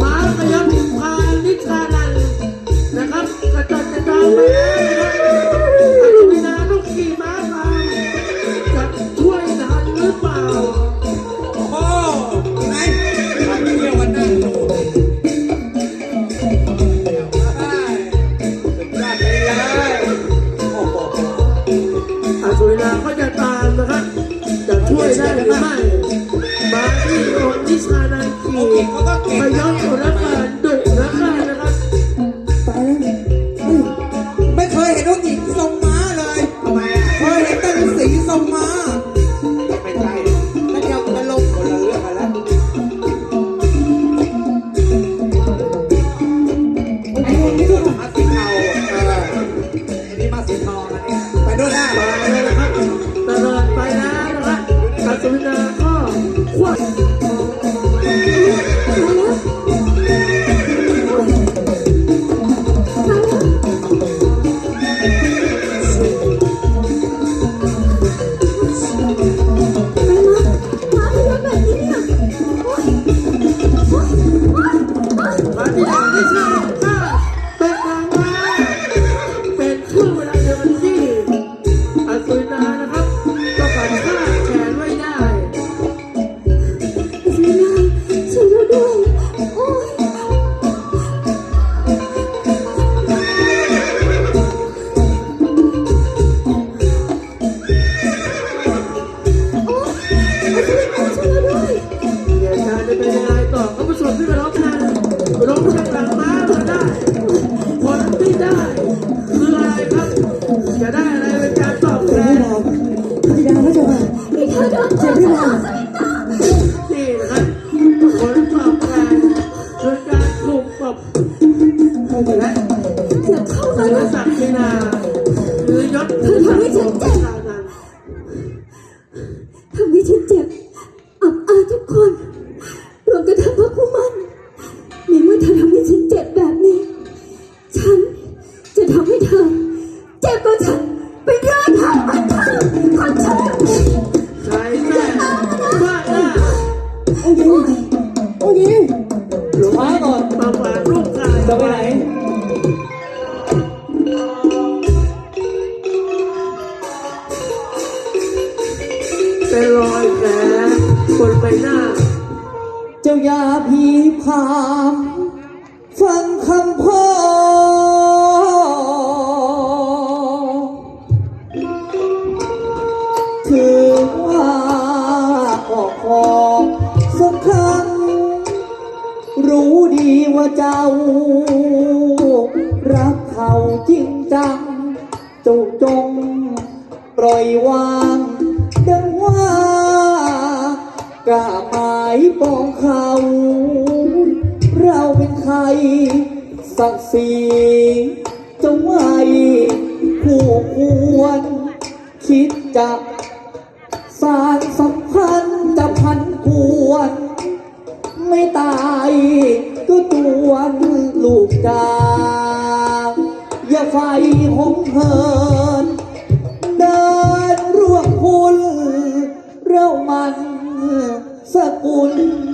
มาพยัญพานิชานันท์นะครับกระจัดกระจายไปแล้วนะครับอาจจะมีนาลูกขี่ม้าตามจะช่วยทันหรือเปล่า โอ้ไหนมาเที่ยวกันนั่งดูได้สุดยอดเลยเลยโอ้โห อาสุรินาก็จะตามนะครับจะช่ วยได้หรือไม่มาที่องค์นิชานันท์ขี่พยัญชน ศักดิ์นาหรือยศเธอทำให้ฉันเจ็บทำให้ฉันเจ็บอับอายทุกคน บนใบหน้า เจ้าอย่าพีพามฟังคำพ่อ ถือว่าก็ขอสักครั้ง รู้ดีว่าเจ้า รักเขาจริงจังเจ้าจงปล่อยวาง กล้าหมายปองเขา เราเป็นใครศักดิ์ศรีจะไหวผู้ควร คิดจะสารสัมพันธ์จะพันกวน ไม่ตายก็ตวนลูกจาอย่าไฟหงเหิน เดินร่วมคุณ เรามัน sakuling